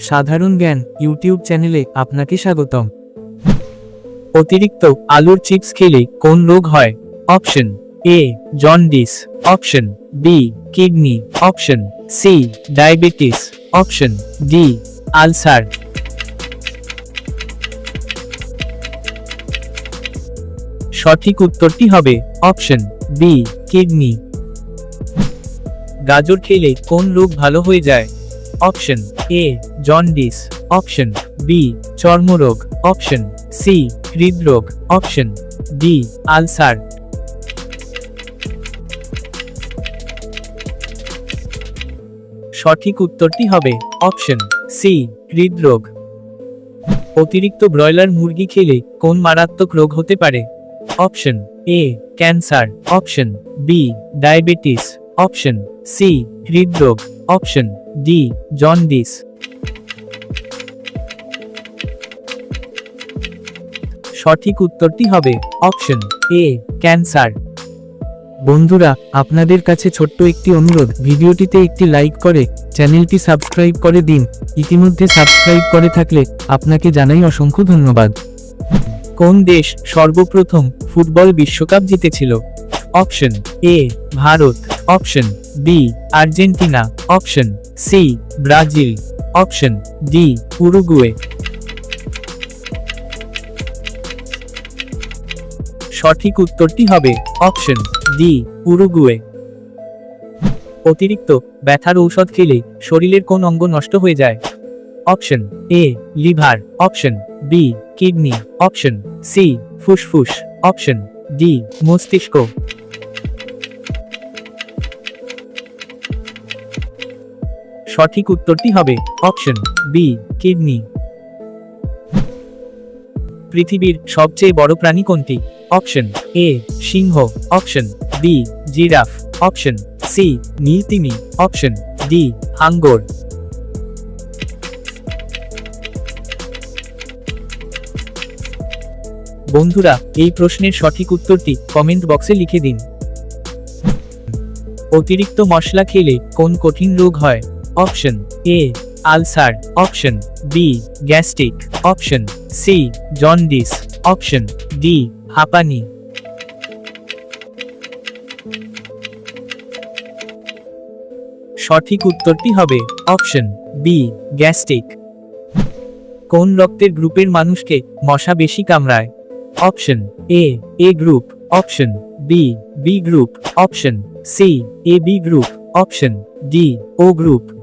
সাধারণ জ্ঞান ইউটিউব চ্যানেলে আপনাকে স্বাগতম। অতিরিক্ত আলুর চিপস খেলে কোন রোগ হয়? Option A, jaundice. Option B, kidney. Option C, diabetes. Option D, ulcer. সঠিক উত্তরটি হবে অপশন বি, কিডনি। গাজর খেলে কোন রোগ ভালো হয়ে যায়? Option A jaundice option B চর্মরোগ অপশন সি হৃদরোগ অপশন ডি আলসার সঠিক উত্তরটি হবে অপশন সি হৃদরোগ। অতিরিক্ত ব্রয়লার মুরগি খেলে কোন মারাত্মক রোগ হতে পারে? Option A cancer. Option B diabetes. Option C হৃদরোগ। অপশন ডি জন্ডিস সঠিক উত্তরটি হবে অপশন এ, ক্যান্সার। বন্ধুরা, আপনাদের কাছে ছোট্ট একটি অনুরোধ, ভিডিওটিতে একটি লাইক করে, চ্যানেলটি সাবস্ক্রাইব করে দিন। ইতিমধ্যে সাবস্ক্রাইব করে থাকলে, আপনাকে জানাই অসংখ্য ধন্যবাদ। কোন দেশ সর্বপ্রথম ফুটবল বিশ্বকাপ জিতেছিল? Option A, Bharat. Option B Argentina. Option C Brazil. Option D Uruguay. সঠিক উত্তরটি হবে অপশন ডি, উরুগুয়ে। অতিরিক্ত ব্যথার ঔষধ খেলে শরীরের কোন অঙ্গ নষ্ট হয়ে যায়? Option A, liver. Option B, kidney. Option C, ফুসফুস। অপশন ডি, মস্তিষ্ক। সঠিক উত্তরটি হবে অপশন বি, কিডনি। পৃথিবীর সবচেয়ে বড় প্রাণী কোনটি? Option A, Singh, option B, giraffe, option C, নীলতিমি, option D, হাঙ্গর। বন্ধুরা, এই প্রশ্নের সঠিক উত্তরটি কমেন্ট বক্সে লিখে দিন। অতিরিক্ত মশলা খেলে কোন কঠিন রোগ হয়? Option A, ulcer. Option B, gastric. Option C, jaundice. Option D হাঁপানি। সঠিক উত্তরটি হবে অপশন বি, গ্যাস্ট্রিক। কোন রক্তের গ্রুপের মানুষকে মশা বেশি কামড়ায়? Option A A group. Option B B group. Option C, AB B group. Option D, O group.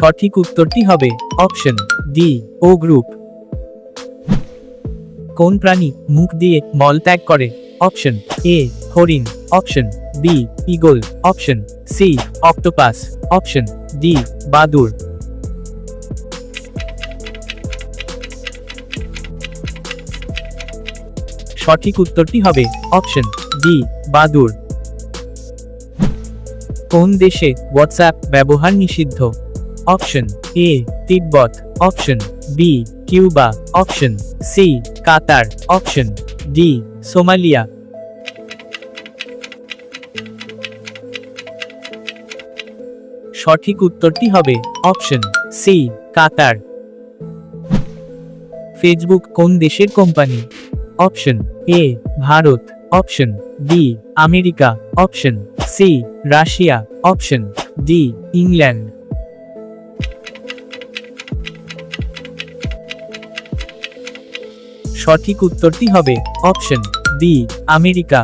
সঠিক উত্তরটি হবে অপশন ডি, ও গ্রুপ। কোন প্রাণী মুখ দিয়ে মল ত্যাগ করে? অপশন এ, হরিণ। Option B eagle option C, octopus. Option D বাদুর সঠিক উত্তরটি হবে অপশন ডি বাদুর কোন দেশে হোয়াটসঅ্যাপ ব্যবহার নিষিদ্ধ? Option A Tibet option B Cuba option C Qatar option D Somalia সঠিক উত্তরটি হবে অপশন সি কাতার ফেসবুক কোন দেশের company option A Bharat. Option B America. Option C Russia. Option D England সঠিক উত্তরটি হবে অপশন বি আমেরিকা।